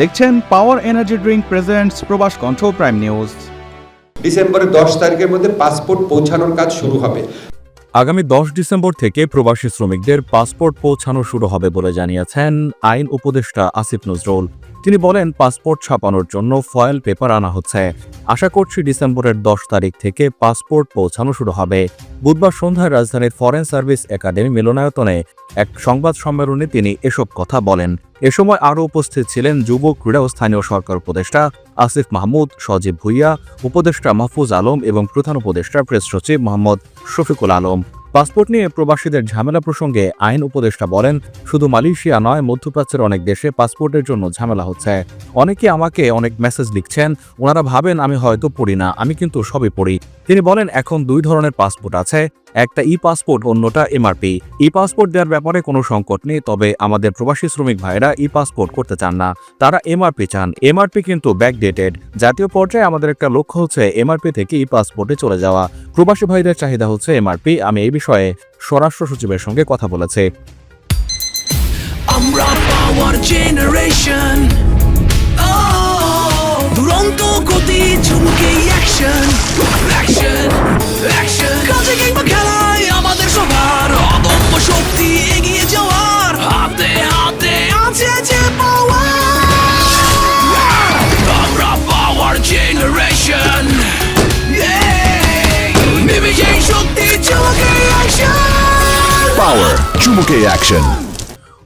দেখছেন power energy drink presents প্রবাস কণ্ঠ প্রাইম নিউজ ডিসেম্বরের দশ তারিখের মধ্যে পাসপোর্ট পৌঁছানোর কাজ শুরু হবে। আগামী দশ ডিসেম্বর থেকে প্রবাসী শ্রমিকদের পাসপোর্ট পৌঁছানো শুরু হবে বলে জানিয়েছেন আইন উপদেষ্টা আসিফ নজরুল। তিনি বলেন, পাসপোর্ট ছাপানোর জন্য ফয়েল পেপার আনা হচ্ছে। আশা করছি ডিসেম্বরের দশ তারিখ থেকে পাসপোর্ট পৌঁছানো শুরু হবে। বুধবার সন্ধ্যায় রাজধানীর ফরেন সার্ভিস একাডেমি মিলনায়তনে এক সংবাদ সম্মেলনে তিনি এসব কথা বলেন। এ সময় আরও উপস্থিত ছিলেন যুব ক্রীড়া ও স্থানীয় সরকার উপদেষ্টা আসিফ মাহমুদ, সজীব ভুইয়া, উপদেষ্টা মাহফুজ আলম এবং প্রধান উপদেষ্টা প্রেস সচিব মোহাম্মদ শফিকুল আলম। পাসপোর্ট নিয়ে প্রবাসীদের ঝামেলা প্রসঙ্গে আইন উপদেষ্টা বলেন, শুধু মালয়েশিয়া নয়, মধ্যপ্রাচ্যের অনেক দেশে পাসপোর্টের জন্য ঝামেলা হচ্ছে। অনেকে আমাকে অনেক মেসেজ লিখছেন, ওনারা ভাবেন আমি হয়তো পড়ি না, আমি কিন্তু সবই পড়ি। তিনি বলেন, এখন দুই ধরনের পাসপোর্ট আছে, একটা ই পাসপোর্ট অন্যটা এমআরপি। ই পাসপোর্ট দেওয়ার ব্যাপারে কোনো সংকট নেই, তবে আমাদের প্রবাসী শ্রমিক ভাইরা ই পাসপোর্ট করতে চান না। তারা এমআরপি চান। এমআরপি কিন্তু ব্যাকডেটেড জাতীয় পর্যায়ে আমাদের একটা লক্ষ্য হচ্ছে এমআরপি থেকে ই পাসপোর্টে চলে যাওয়া। প্রবাসী ভাইদের চাহিদা হচ্ছে এমআরপি। আমি এই বিষয়ে স্বরাষ্ট্র সচিবের সঙ্গে কথা বলেছি। আমরা পাওয়ার জেনারেশন অ্যাকশন কিংবা খেলায় আমাদের সবার। অদম্য শক্তি এগিয়ে যাওয়ার। হাতে হাতে আছে যে পাওয়ার আমরা পাওয়ার জেনারেশন নেমে শক্তি ঝুমকে অ্যাকশন Power চুমুকে অ্যাকশন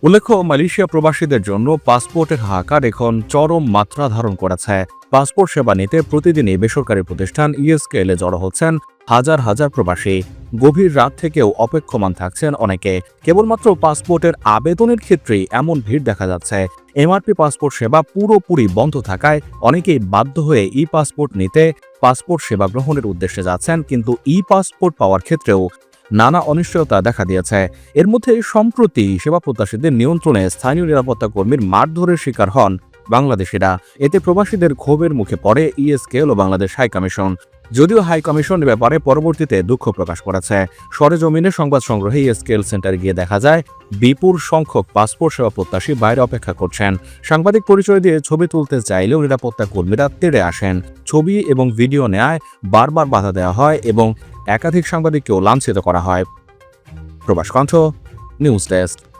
উল্লেখ্য মালয়েশিয়া প্রবাসীদের জন্য পাসপোর্টের হাহাকার এখন চরম মাত্রা ধারণ করেছে। পাসপোর্ট সেবা নিতে প্রতিদিনই বেসরকারি প্রতিষ্ঠান ইএসকেএলে জড়ো হচ্ছেন হাজার হাজার প্রবাসী গভীর রাত থেকেও অপেক্ষমান থাকছেন অনেকে। কেবলমাত্র পাসপোর্টের আবেদনের ক্ষেত্রে এমন ভিড় দেখা যাচ্ছে। এমআরপি পাসপোর্ট সেবা পুরোপুরি বন্ধ থাকায় অনেকেই বাধ্য হয়ে ই পাসপোর্ট নিতে পাসপোর্ট সেবা গ্রহণের উদ্দেশ্যে যাচ্ছেন, কিন্তু ই পাসপোর্ট পাওয়ার ক্ষেত্রেও নানা অনিশ্চয়তা দেখা দিয়েছে। এর মধ্যে সম্প্রতি সেবা প্রত্যাশীদের নিয়ন্ত্রণে স্থানীয় নিরাপত্তা কর্মীর মারধরের শিকার হন বাংলাদেশিরা। এতে প্রবাসীদের ক্ষোভের মুখে পড়ে ইএসকেএল ও বাংলাদেশ হাই কমিশন। যদিও হাই কমিশন ব্যাপারে পরবর্তীতে দুঃখ প্রকাশ করেছে। সরেজমিনে সংবাদ সংগ্রহে ইএসকেএল সেন্টারে গিয়ে দেখা যায়, বিপুল সংখ্যক পাসপোর্ট সেবা প্রত্যাশী বাইরে অপেক্ষা করছেন। সাংবাদিক পরিচয় দিয়ে ছবি তুলতে চাইলেও নিরাপত্তা কর্মীরা তেড়ে আসেন। ছবি এবং ভিডিও নেয় বারবার বাধা দেওয়া হয় এবং একাধিক সাংবাদিককেও লাঞ্ছিত করা হয়। প্রবাস কণ্ঠ নিউজ ডেস্ক।